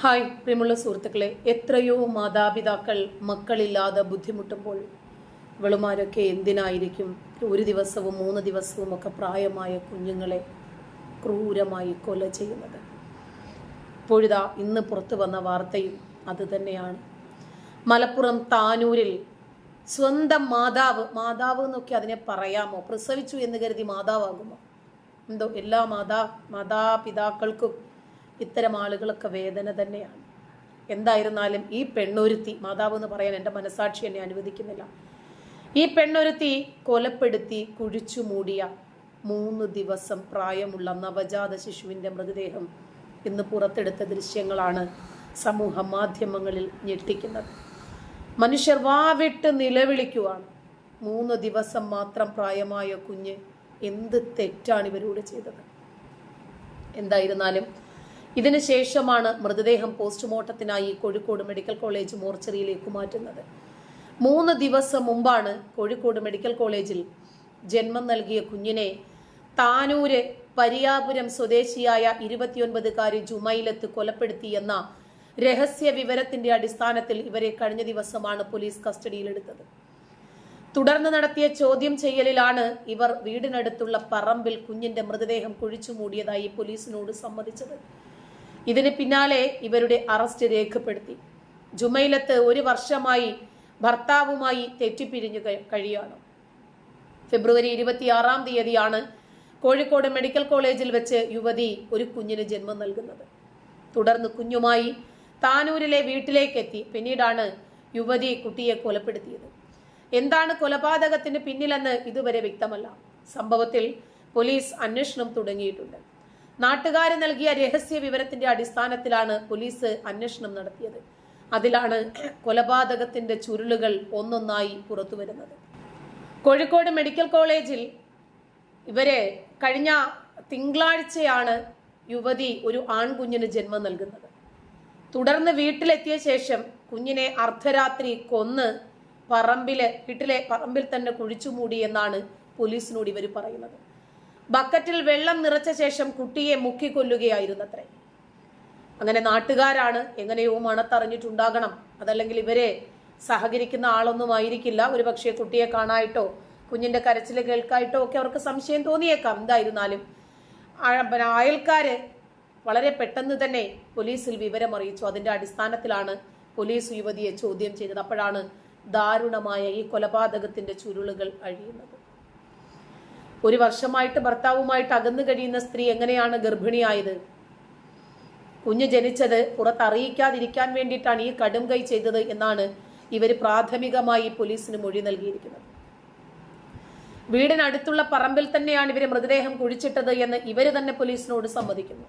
Hi പ്രിയമുള്ള സുഹൃത്തുക്കളെ. എത്രയോ മാതാപിതാക്കൾ മക്കളില്ലാതെ ബുദ്ധിമുട്ടുമ്പോൾ വെളുമാരൊക്കെ എന്തിനായിരിക്കും? ഒരു ദിവസവും മൂന്ന് ദിവസവും ഒക്കെ പ്രായമായ കുഞ്ഞുങ്ങളെ ക്രൂരമായി കൊല ചെയ്യുന്നത്. ഇപ്പോഴിതാ ഇന്ന് പുറത്തു വന്ന വാർത്തയും അത് തന്നെയാണ്. മലപ്പുറം താനൂരിൽ സ്വന്തം മാതാവ് മാതാവ് എന്നൊക്കെ അതിനെ പറയാമോ? പ്രസവിച്ചു എന്ന് കരുതി മാതാവാകുമോ? എന്തോ എല്ലാ മാതാ മാതാപിതാക്കൾക്കും ഇത്തരം ആളുകളൊക്കെ വേദന തന്നെയാണ്. എന്തായിരുന്നാലും ഈ പെണ്ണൊരുത്തി മാതാവ് എന്ന് പറയാൻ എന്റെ മനസാക്ഷി എന്നെ അനുവദിക്കുന്നില്ല. ഈ പെണ്ണൊരുത്തി കൊലപ്പെടുത്തി കുഴിച്ചു മൂടിയ മൂന്ന് ദിവസം പ്രായമുള്ള നവജാത ശിശുവിന്റെ മൃതദേഹം ഇന്ന് പുറത്തെടുത്ത ദൃശ്യങ്ങളാണ് സമൂഹ മാധ്യമങ്ങളിൽ ഞെട്ടിക്കുന്നത്. മനുഷ്യർ വാവിട്ട് നിലവിളിക്കുവാണ്. മൂന്ന് ദിവസം മാത്രം പ്രായമായ കുഞ്ഞ് എന്ത് തെറ്റാണ് ഇവരോട് ചെയ്തത്? എന്തായിരുന്നാലും ഇതിന് ശേഷമാണ് മൃതദേഹം പോസ്റ്റ്മോർട്ടത്തിനായി കോഴിക്കോട് മെഡിക്കൽ കോളേജ് മോർച്ചറിയിലേക്ക് മാറ്റുന്നത്. മൂന്ന് ദിവസം മുമ്പാണ് കോഴിക്കോട് മെഡിക്കൽ കോളേജിൽ ജന്മം നൽകിയ കുഞ്ഞിനെ താനൂര് പരിയാപുരം സ്വദേശിയായ ഇരുപത്തിയൊൻപതുകാരി ജുമൈലത്ത് കൊലപ്പെടുത്തിയെന്ന രഹസ്യ വിവരത്തിന്റെ അടിസ്ഥാനത്തിൽ ഇവരെ കഴിഞ്ഞ ദിവസമാണ് പോലീസ് കസ്റ്റഡിയിലെടുത്തത്. തുടർന്ന് നടത്തിയ ചോദ്യം ചെയ്യലിലാണ് ഇവർ വീടിനടുത്തുള്ള പറമ്പിൽ കുഞ്ഞിന്റെ മൃതദേഹം കുഴിച്ചു മൂടിയതായി പോലീസിനോട് സമ്മതിച്ചത്. ഇതിന് പിന്നാലെ ഇവരുടെ അറസ്റ്റ് രേഖപ്പെടുത്തി. ജുമൈലത്ത് ഒരു വർഷമായി ഭർത്താവുമായി തെറ്റിപ്പിരിഞ്ഞു കഴി- കഴിയാണ് ഫെബ്രുവരി ഇരുപത്തിയാറാം തീയതിയാണ് കോഴിക്കോട് മെഡിക്കൽ കോളേജിൽ വെച്ച് യുവതി ഒരു കുഞ്ഞിന് ജന്മം നൽകുന്നത്. തുടർന്ന് കുഞ്ഞുമായി താനൂരിലെ വീട്ടിലേക്ക് എത്തി പിന്നീടാണ് യുവതി കുട്ടിയെ കൊലപ്പെടുത്തിയത്. എന്താണ് കൊലപാതകത്തിന് പിന്നിലെന്ന് ഇതുവരെ വ്യക്തമല്ല. സംഭവത്തിൽ പോലീസ് അന്വേഷണം തുടങ്ങിയിട്ടുണ്ട്. നാട്ടുകാർ നൽകിയ രഹസ്യ വിവരത്തിന്റെ അടിസ്ഥാനത്തിലാണ് പോലീസ് അന്വേഷണം നടത്തിയത്. അതിലാണ് കൊലപാതകത്തിന്റെ ചുരുളുകൾ ഒന്നൊന്നായി പുറത്തു വരുന്നത് കോഴിക്കോട് മെഡിക്കൽ കോളേജിൽ ഇവരെ കഴിഞ്ഞ തിങ്കളാഴ്ചയാണ് യുവതി ഒരു ആൺകുഞ്ഞിന് ജന്മം നൽകുന്നത്. തുടർന്ന് വീട്ടിലെത്തിയ ശേഷം കുഞ്ഞിനെ അർദ്ധരാത്രി കൊന്ന് പറമ്പിലെ വീട്ടിലെ പറമ്പിൽ തന്നെ കുഴിച്ചു മൂടിയെന്നാണ് പോലീസിനോട് ഇവർ പറയുന്നത്. ബക്കറ്റിൽ വെള്ളം നിറച്ച ശേഷം കുട്ടിയെ മുക്കിക്കൊല്ലുകയായിരുന്നത്രേ. അങ്ങനെ നാട്ടുകാരാണ് എങ്ങനെയോ മണത്തറിഞ്ഞിട്ടുണ്ടാകണം. അതല്ലെങ്കിൽ ഇവരെ സഹകരിക്കുന്ന ആളൊന്നും ആയിരിക്കില്ല. ഒരു പക്ഷേ കുട്ടിയെ കാണായിട്ടോ കുഞ്ഞിന്റെ കരച്ചിൽ കേൾക്കായിട്ടോ ഒക്കെ അവർക്ക് സംശയം തോന്നിയേക്കാം. എന്തായിരുന്നാലും അയൽക്കാര് വളരെ പെട്ടെന്ന് തന്നെ പോലീസിൽ വിവരം അറിയിച്ചു. അതിന്റെ അടിസ്ഥാനത്തിലാണ് പോലീസ് യുവതിയെ ചോദ്യം ചെയ്തത്. അപ്പോഴാണ് ദാരുണമായ ഈ കൊലപാതകത്തിന്റെ ചുരുളുകൾ അഴിയുന്നത്. ഒരു വർഷമായിട്ട് ഭർത്താവുമായിട്ട് അകന്നു കഴിയുന്ന സ്ത്രീ എങ്ങനെയാണ് ഗർഭിണിയായത്? കുഞ്ഞ് ജനിച്ചത് പുറത്തറിയിക്കാതിരിക്കാൻ വേണ്ടിയിട്ടാണ് ഈ കടും കൈ ചെയ്തത് എന്നാണ് ഇവർ പ്രാഥമികമായി പോലീസിന് മൊഴി നൽകിയിരിക്കുന്നത്. വീടിനടുത്തുള്ള പറമ്പിൽ തന്നെയാണ് ഇവർ മൃതദേഹം കുഴിച്ചിട്ടത് എന്ന് ഇവർ തന്നെ പോലീസിനോട് സമ്മതിക്കുന്നു.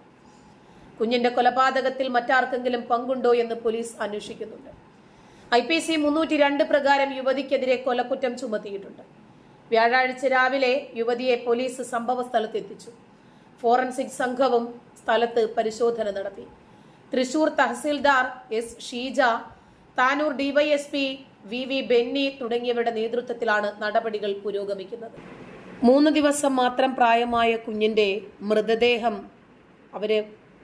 കുഞ്ഞിന്റെ കൊലപാതകത്തിൽ മറ്റാർക്കെങ്കിലും പങ്കുണ്ടോ എന്ന് പോലീസ് അന്വേഷിക്കുന്നുണ്ട്. ഐ പി സി മുന്നൂറ്റി രണ്ട് പ്രകാരം യുവതിക്കെതിരെ കൊലക്കുറ്റം ചുമത്തിയിട്ടുണ്ട്. വ്യാഴാഴ്ച രാവിലെ യുവതിയെ പോലീസ് സംഭവ സ്ഥലത്തെത്തിച്ചു ഫോറൻസിക് സംഘവും സ്ഥലത്ത് പരിശോധന നടത്തി. Thrissur tahsildar S Sheeja Tanur DYSP V V Benny തുടങ്ങിയവരുടെ നേതൃത്വത്തിലാണ് നടപടികൾ പുരോഗമിക്കുന്നത്. മൂന്ന് ദിവസം മാത്രം പ്രായമായ കുഞ്ഞിന്റെ മൃതദേഹം അവർ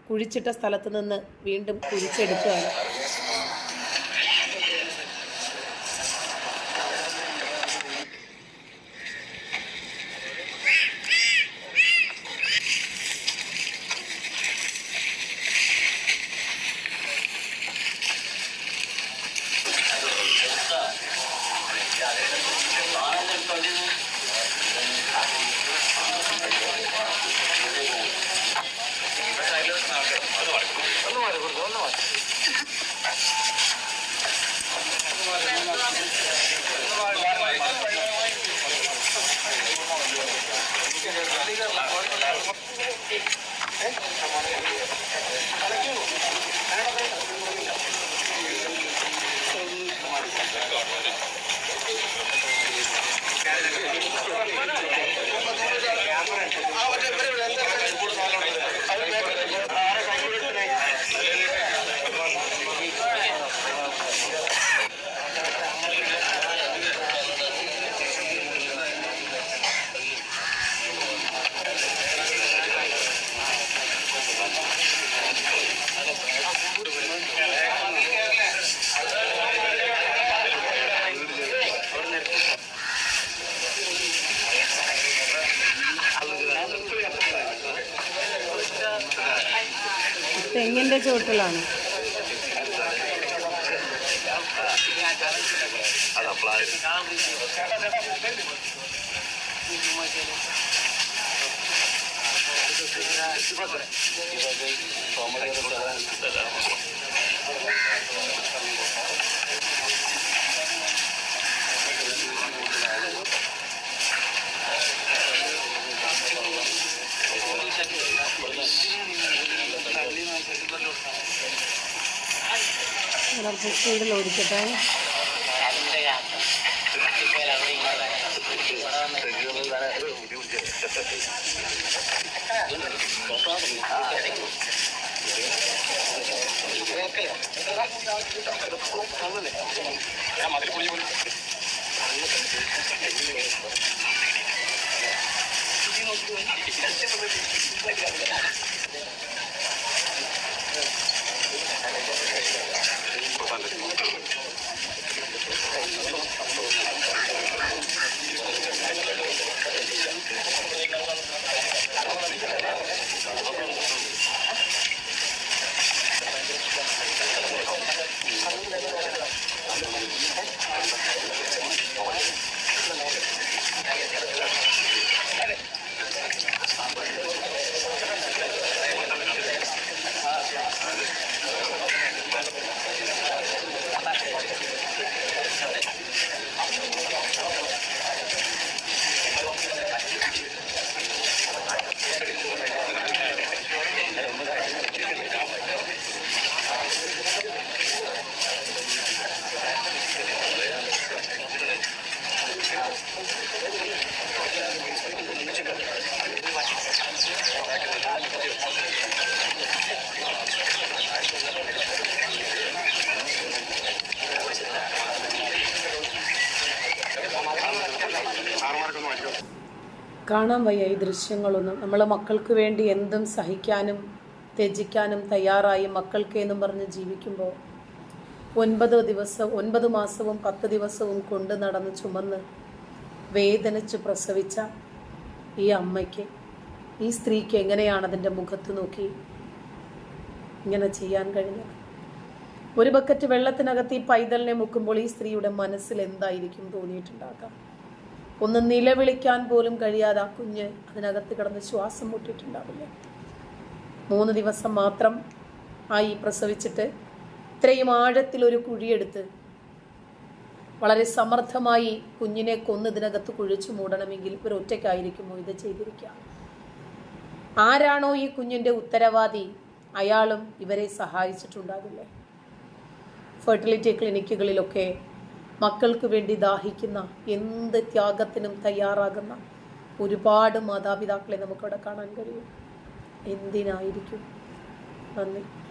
കുഴിച്ചിട്ട സ്ഥലത്ത് നിന്ന് വീണ്ടും കുഴിച്ചെടുക്കുകയാണ് തെങ്ങിന്റെ ചോട്ടിലാണ് സ്പീഡിൽ ഓടിക്കട്ടെ കാണാൻ വയ്യ ഈ ദൃശ്യങ്ങളൊന്നും. നമ്മൾ മക്കൾക്ക് വേണ്ടി എന്തും സഹിക്കാനും ത്യജിക്കാനും തയ്യാറായി മക്കൾക്ക് എന്നും പറഞ്ഞ് ജീവിക്കുമ്പോൾ ഒൻപത് ദിവസം ഒൻപത് മാസവും പത്ത് ദിവസവും കൊണ്ട് നടന്ന് ചുമന്ന് വേദനിച്ച് പ്രസവിച്ച ഈ അമ്മയ്ക്ക് ഈ സ്ത്രീക്ക് എങ്ങനെയാണ് അതിന്റെ മുഖത്ത് നോക്കി ഇങ്ങനെ ചെയ്യാൻ കഴിഞ്ഞത്? ഒരു ബക്കറ്റ് വെള്ളത്തിനകത്ത് ഈ പൈതലിനെ മുക്കുമ്പോൾ ഈ സ്ത്രീയുടെ മനസ്സിൽ എന്തായിരിക്കും തോന്നിയിട്ടുണ്ടാകാം ഒന്ന് നിലവിളിക്കാൻ പോലും കഴിയാതെ ആ കുഞ്ഞ് അതിനകത്ത് കിടന്ന് ശ്വാസം മുട്ടിയിട്ടുണ്ടാവില്ല? മൂന്ന് ദിവസം മാത്രം ആയി പ്രസവിച്ചിട്ട് ഇത്രയും ആഴത്തിലൊരു കുഴിയെടുത്ത് വളരെ സമർത്ഥമായി കുഞ്ഞിനെ കൊന്ന് ഇതിനകത്ത് കുഴിച്ചു മൂടണമെങ്കിൽ ഒരു ഒറ്റയ്ക്കായിരിക്കുമോ ഇത് ചെയ്തിരിക്കുക? ആരാണോ ഈ കുഞ്ഞിന്റെ ഉത്തരവാദി? അയാളും ഇവരെ സഹായിച്ചിട്ടുണ്ടാകില്ലേ? ഫെർട്ടിലിറ്റി ക്ലിനിക്കുകളിലൊക്കെ മക്കൾക്ക് വേണ്ടി ദാഹിക്കുന്ന എന്ത് ത്യാഗത്തിനും തയ്യാറാകുന്ന ഒരുപാട് മാതാപിതാക്കളെ നമുക്കവിടെ കാണാൻ കഴിയും. എന്തിനായിരിക്കും? നന്ദി.